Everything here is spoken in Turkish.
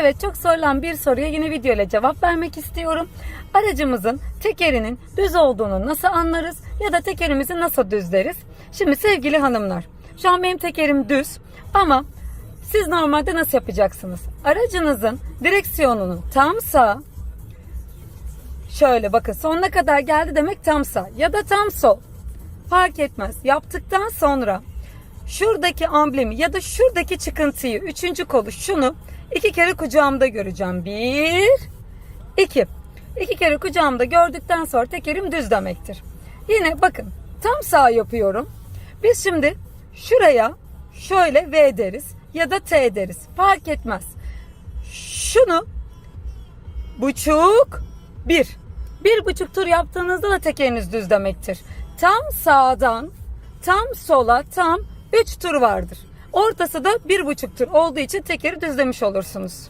Evet çok sorulan bir soruya yine video ile cevap vermek istiyorum. Aracımızın tekerinin düz olduğunu nasıl anlarız ya da tekerimizi nasıl düzleriz? Şimdi sevgili hanımlar şu an benim tekerim düz ama siz normalde nasıl yapacaksınız? Aracınızın direksiyonunu tam sağ şöyle bakın sonuna kadar geldi demek tam sağ ya da tam sol fark etmez. Yaptıktan sonra şuradaki amblemi ya da şuradaki çıkıntıyı üçüncü kolu şunu iki kere kucağımda göreceğim. Bir, iki. İki kere kucağımda gördükten sonra tekerim düz demektir. Yine bakın tam sağ yapıyorum. Biz şimdi şuraya şöyle V deriz ya da T deriz. Fark etmez. Şunu buçuk bir. Bir buçuk tur yaptığınızda da tekeriniz düz demektir. Tam sağdan tam sola tam üç tur vardır. Ortası da bir buçuk tur olduğu için tekeri düzlemiş olursunuz.